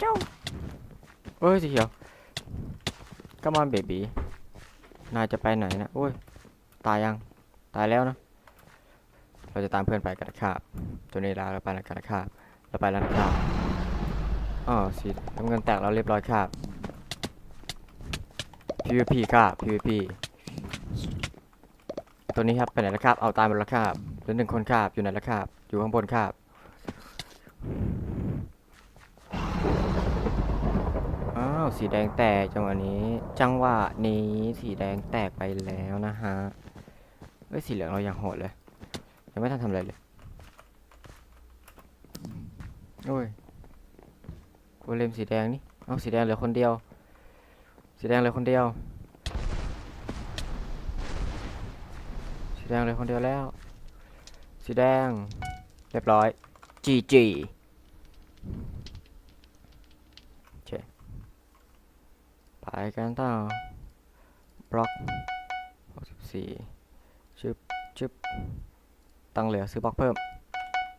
เจ้าเอ้ยสีเขียวก็มาเบบีนายจะไปไหนนะโอ้ย ตายยัง ตายแล้วนะ เราจะตามเพื่อนไปกันนะครับตัวนี้ลาเราไปแล้วกันนะครับเราไปแล้วนะครับอ๋อสีน้ำเงินแตกเราเรียบร้อยครับ PVP ครับ PVP ตัวนี้ครับไปไหนแล้วครับ เอาตายหมดแล้วครับเหลือหนึ่งคนครับ อยู่ไหนแล้วครับ อยู่ข้างบนครับ อ้าว สีแดงแตกจังหวะนี้ จังหวะนี้สีแดงแตกไปแล้วนะฮะเฮ้ยสีเหลืองเรายังโหดเลย ยังไม่ทันทำอะไรเลยโอ้ยโกเลมสีแดงนี่เอาสีแดงเหลือคนเดียว สีแดงเหลือคนเดียว สีแดงเหลือคนเดียวแล้ว สีแดง เรียบร้อย GG โอเค ไปกันต่อบล็อก64ชึบชึบตังเหลือซื้อบล็อกเพิ่ม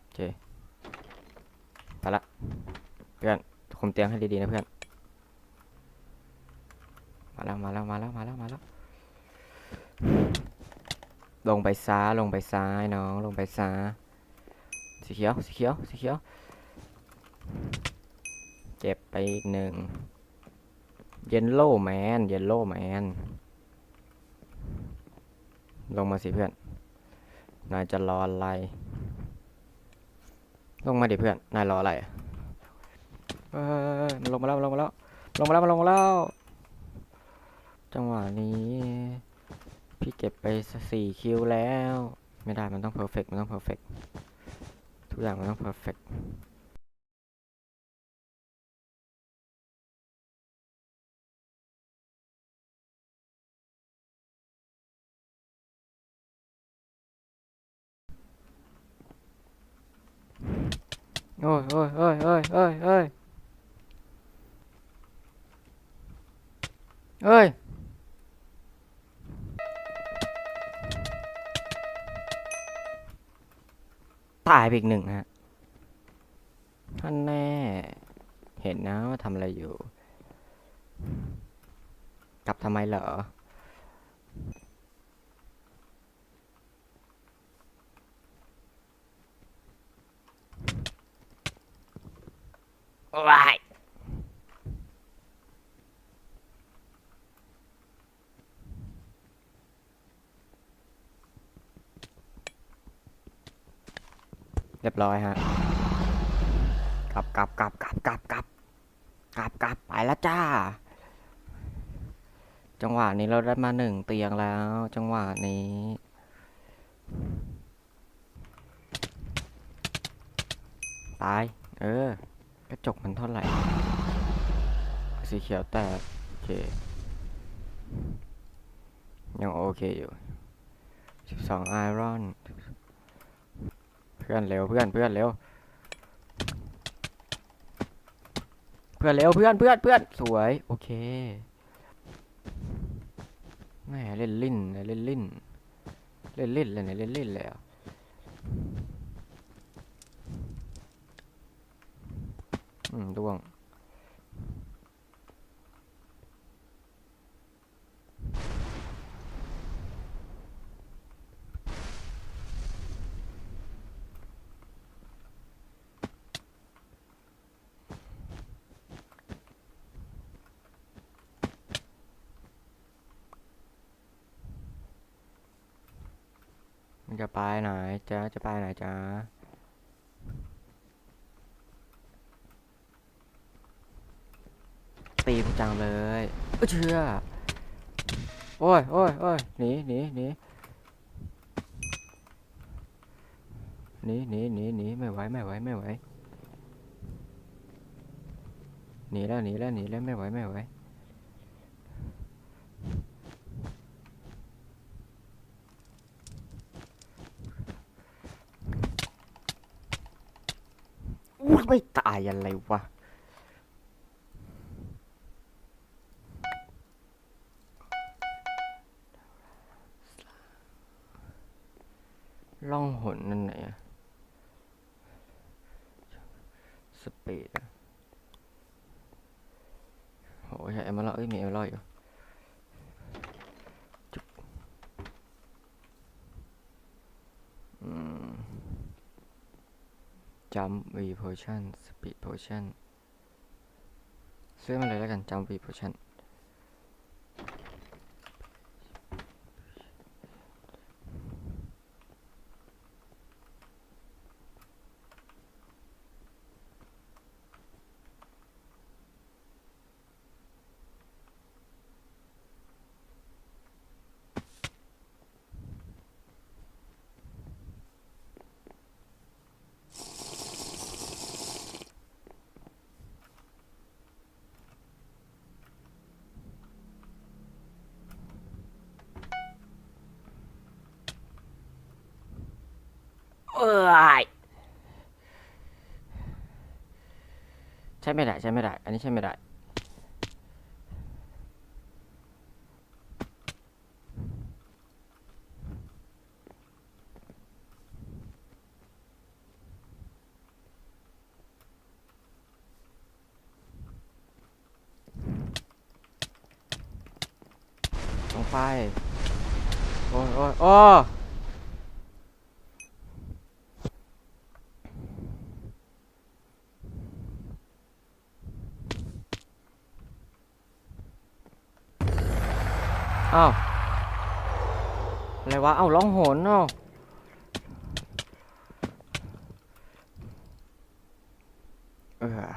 โอเคไปละเพื่อนคุมเตียงให้ดีๆนะเพื่อนมาแล้วมาแล้วมาแล้วมาแล้วมาแล้วลงไปซ้ายลงไปซ้ายน้องลงไปซ้ายสีเขียวสีเขียวสีเขียวเจ็บไปอีกหนึ่ง เยนโล่แมนเยนโล่แมนลงมาสิเพื่อน นายจะรออะไร ลงมาดิเพื่อน นายรออะไรเอ้ยมันลงมาแล้วลงมาแล้ว ลงมาแล้วลงมาแล้ว จังหวะนี้ พี่เก็บไปสี่คิวแล้ว ไม่ได้มันต้องเพอร์เฟกมันต้องเพอร์เฟกทุกอย่างมันต้องเพอร์เฟก โอ้ยโอ้ยโอ้ยโอ้ยโอ้ยโอ้ยเอ้ยตายไปอีกหนึ่งฮะท่านแน่ เห็นนะว่าทำอะไรอยู่ กลับทำไมเหรอ ว้ายเรียบร้อยฮะกลับกลับกลับกลับกลับกลับกลับกลับไปแล้วจ้า จังหวะนี้เราได้มาหนึ่งเตียงแล้ว จังหวะนี้ตาย เออ กระจกมันเท่าไหร่ สีเขียวแตกโอเค ยังโอเคอยู่สิบสองไอรอน เพื่อนเร็วเพื่อนเพื่อนเร็ว เพื่อนเร็วเพื่อนเพื่อนเพื่อนสวยโอเคแม่เล่นลิ้นเล่นลิ้นเล่นลิ้นเลยเนี่ยเล่นลิ้นเลยอะ อืมด้วงมันจะไปไหนจ๊ะจะไปไหนจ๊ะ ตีมน จังเลยเชื่อโอ้ยโอ้ยโอ้ยหนีหนีหนีหนีหนีหนีหนีไม่ไหวไม่ไหวไม่ไหวหนีแล้วหนีแล้วหนีแล้วไม่ไหวไม่ไหวไม่ตายอะไรวะ ล่องหนนั่นไหนอะสปีดอะมาแล้วเอ้ยมีเอลลอยอยู่จุ๊บอืมจัมวีโพชั่นสปีดโพชั่นซื้อมาเลยแล้วกันจัมวีโพชั่น อ้ยใช้ไม่ได้ใช้ไม่ได้ อันนี้ใช้ไม่ได้ลงไป โอ้ยโอ้ยโอ้ อ้าวอะไรวะเอ้าร้องโหนเนาะเออ